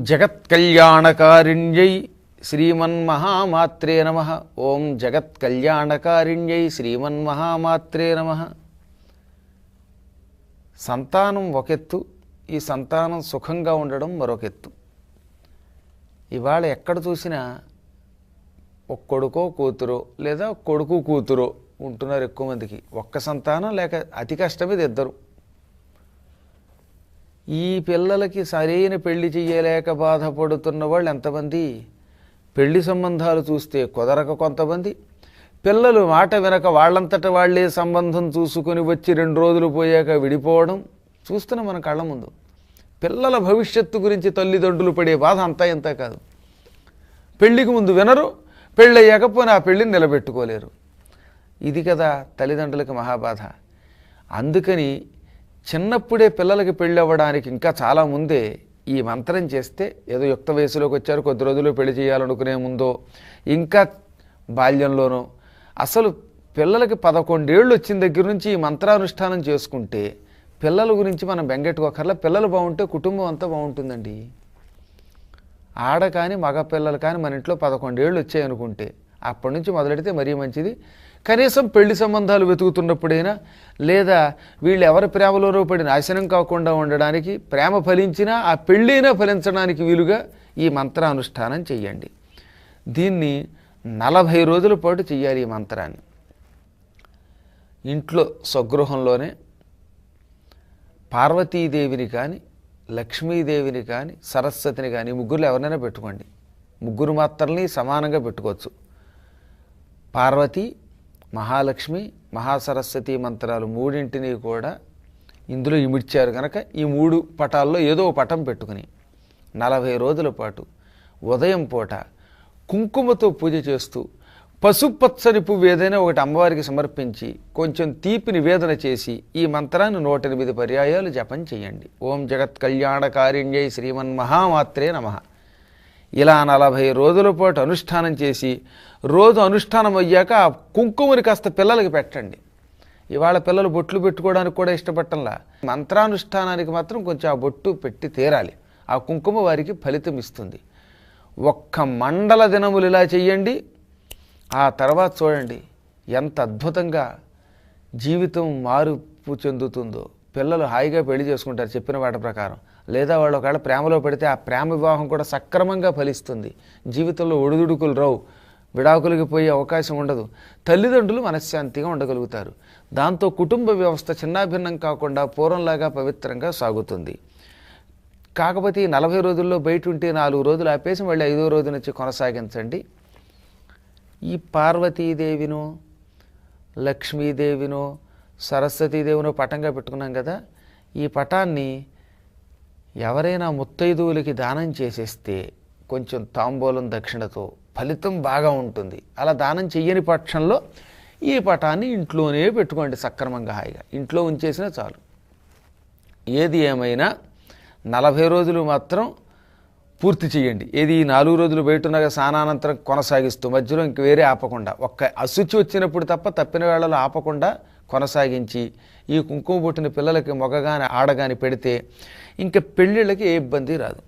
జగత్కళ్యాణకారిణ్యై శ్రీమన్మహామాత్రే నమ. ఓం జగత్కళ్యాణకారిణ్యై శ్రీమన్మహామాత్రే నమ. సంతానం ఒకెత్తు ఈ సంతానం సుఖంగా ఉండడం మరొకెత్తు. ఇవాళ ఎక్కడ చూసినా ఒక కొడుకో కూతురో లేదా కొడుకు కూతురో ఉంటున్నారు ఎక్కువ మందికి. ఒక్క సంతానం లేక అతి కష్టమే ఇది ఇద్దరు. ఈ పిల్లలకి సరైన పెళ్ళి చేయలేక బాధపడుతున్న వాళ్ళు ఎంతమంది? పెళ్ళి సంబంధాలు చూస్తే కుదరక కొంతమంది. పిల్లలు మాట వినక వాళ్ళంతట వాళ్ళే సంబంధం చూసుకొని వచ్చి రెండు రోజులు పోయాక విడిపోవడం చూస్తున్నాం మన కళ్ళ ముందు. పిల్లల భవిష్యత్తు గురించి తల్లిదండ్రులు పడే బాధ అంతా ఇంత కాదు. పెళ్ళికి ముందు వినరు పెళ్ళయ్యాక పోనీ ఆ పెళ్ళిని నిలబెట్టుకోలేరు. ఇది కదా తల్లిదండ్రులకి మహాబాధ. అందుకని చిన్నప్పుడే పిల్లలకి పెళ్ళి అవ్వడానికి ఇంకా చాలా ముందే ఈ మంత్రం చేస్తే ఏదో యుక్త వయసులోకి వచ్చారు కొద్ది రోజులు పెళ్ళి చేయాలనుకునే ముందో ఇంకా బాల్యంలోనో. అసలు పిల్లలకి పదకొండేళ్ళు వచ్చిన దగ్గర నుంచి ఈ మంత్రానుష్ఠానం చేసుకుంటే పిల్లల గురించి మనం బెంగెట్టుకోకర్లా పిల్లలు బాగుంటే కుటుంబం అంతా బాగుంటుందండి. ఆడ కానీ మగ పిల్లలు కానీ మన ఇంట్లో పదకొండేళ్ళు వచ్చాయనుకుంటే అప్పటి నుంచి మొదలెడితే మరీ మంచిది. కనీసం పెళ్ళి సంబంధాలు వెతుకుతున్నప్పుడైనా లేదా వీళ్ళు ఎవరి ప్రేమలోనో పడి నాశనం కాకుండా ఉండడానికి ప్రేమ ఫలించినా ఆ పెళ్ళైనా ఫలించడానికి వీలుగా ఈ మంత్రానుష్ఠానం చెయ్యండి దీన్ని నలభై రోజుల పాటు చెయ్యాలి ఈ మంత్రాన్ని. ఇంట్లో స్వగృహంలోనే పార్వతీదేవిని కానీ లక్ష్మీదేవిని కానీ సరస్వతిని కానీ ముగ్గురు ఎవరినైనా పెట్టుకోండి. ముగ్గురు మాత్రల్ని సమానంగా పెట్టుకోవచ్చు. పార్వతి మహాలక్ష్మి మహాసరస్వతి మంత్రాలు మూడింటిని కూడా ఇందులో ఇమిడ్చారు కనుక ఈ మూడు పటాల్లో ఏదో పటం పెట్టుకుని నలభై రోజుల పాటు ఉదయం పూట కుంకుమతో పూజ చేస్తూ పసుపచ్చని పువ్వు ఏదైనా ఒకటి అమ్మవారికి సమర్పించి కొంచెం తీపి నివేదన చేసి ఈ మంత్రాన్ని నూట ఎనిమిది పర్యాయాలు జపం చేయండి. ఓం జగత్ కళ్యాణకారిణ్యై శ్రీమన్మహామాత్రే నమః. ఇలా నలభై రోజుల పాటు అనుష్ఠానం చేసి రోజు అనుష్ఠానం అయ్యాక ఆ కుంకుమని కాస్త పిల్లలకి పెట్టండి. ఇవాళ పిల్లలు బొట్లు పెట్టుకోవడానికి కూడా ఇష్టపట్టంలా మంత్రానుష్ఠానానికి మాత్రం కొంచెం ఆ బొట్టు పెట్టి తీరాలి. ఆ కుంకుమ వారికి ఫలితం ఇస్తుంది. ఒక్క మండల దినములు ఇలా చెయ్యండి. ఆ తర్వాత చూడండి ఎంత అద్భుతంగా జీవితం మారుపు చెందుతుందో. పిల్లలు హాయిగా పెళ్ళి చేసుకుంటారు చెప్పిన వాటి ప్రకారం. లేదా వాళ్ళు ఒకవేళ ప్రేమలో పెడితే ఆ ప్రేమ వివాహం కూడా సక్రమంగా ఫలిస్తుంది. జీవితంలో ఒడిదుడుకులు రావు. విడాకులకి పోయే అవకాశం ఉండదు. తల్లిదండ్రులు మనశ్శాంతిగా ఉండగలుగుతారు. దాంతో కుటుంబ వ్యవస్థ చిన్నాభిన్నం కాకుండా పూర్వంలాగా పవిత్రంగా సాగుతుంది. కాకపోతే ఈ నలభై రోజుల్లో బయట ఉంటే నాలుగు రోజులు ఆపేసి మళ్ళీ ఐదో రోజు నుంచి కొనసాగించండి. ఈ పార్వతీదేవినో లక్ష్మీదేవినో సరస్వతీదేవినో పటంగా పెట్టుకున్నాం కదా ఈ పటాన్ని ఎవరైనా ముత్తైదువులకి దానం చేసేస్తే కొంచెం తాంబూలం దక్షిణతో ఫలితం బాగా ఉంటుంది. అలా దానం చెయ్యని పక్షంలో ఈ పటాన్ని ఇంట్లోనే పెట్టుకోండి సక్రమంగా హాయిగా. ఇంట్లో ఉంచేసినా చాలు. ఏది ఏమైనా నలభై రోజులు మాత్రం పూర్తి చేయండి. ఏది ఈ నాలుగు రోజులు బయట ఉండగా స్నానానంతరం కొనసాగిస్తూ మధ్యలో ఇంక వేరే ఆపకుండా ఒక్క అశుచి వచ్చినప్పుడు తప్ప తప్పిన వేళలో ఆపకుండా కొనసాగించి ఈ కుంకుమ పుట్టిన పిల్లలకి మొగగాని ఆడగాని పెడితే ఇంకా పెళ్ళిళ్ళకి ఏ ఇబ్బంది రాదు.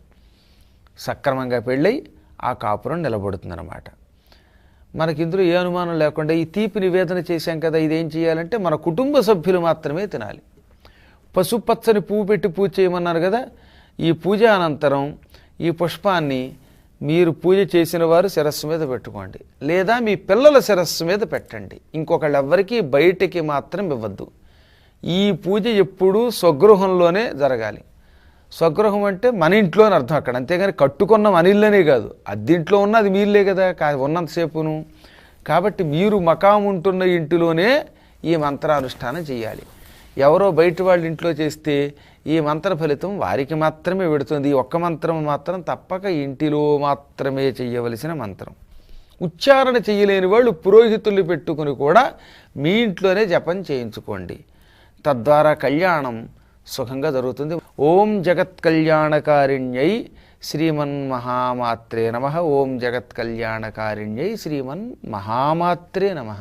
సక్రమంగా పెళ్ళై ఆ కాపురం నిలబడుతుందన్నమాట. మనకి ఇందులో ఏ అనుమానం లేకుండా ఈ తీపి నివేదన చేశాం కదా ఇదేం చేయాలంటే మన కుటుంబ సభ్యులు మాత్రమే తినాలి. పసుపచ్చని పువ్వు పెట్టి పూజ చేయమన్నారు కదా ఈ పూజ అనంతరం ఈ పుష్పాన్ని మీరు పూజ చేసిన వారు శిరస్సు మీద పెట్టుకోండి. లేదా మీ పిల్లల శిరస్సు మీద పెట్టండి. ఇంకొకళ్ళు ఎవ్వరికీ బయటికి మాత్రం ఇవ్వద్దు. ఈ పూజ ఎప్పుడూ స్వగృహంలోనే జరగాలి. స్వగృహం అంటే మన ఇంట్లోని అర్థం అక్కడ. అంతేగాని కట్టుకున్న మన ఇల్లనే కాదు. అద్దింట్లో ఉన్న అది మీరులే కదా. కా ఉన్నంతసేపును. కాబట్టి మీరు మకాం ఉంటున్న ఇంటిలోనే ఈ మంత్రానుష్ఠానం చేయాలి. ఎవరో బయట వాళ్ళ ఇంట్లో చేస్తే ఈ మంత్ర ఫలితం వారికి మాత్రమే పెడుతుంది. ఈ ఒక్క మంత్రం మాత్రం తప్పక ఇంటిలో మాత్రమే చేయవలసిన మంత్రం. ఉచ్చారణ చేయలేని వాళ్ళు పురోహితుల్ని పెట్టుకుని కూడా మీ ఇంట్లోనే జపం చేయించుకోండి. తద్వారా కళ్యాణం సుఖంగా జరుగుతుంది. ఓం జగత్ కళ్యాణకారిణ్యై శ్రీమన్ మహామాత్రే నమ. ఓం జగత్ కళ్యాణకారిణ్యై శ్రీమన్ మహామాత్రే నమ.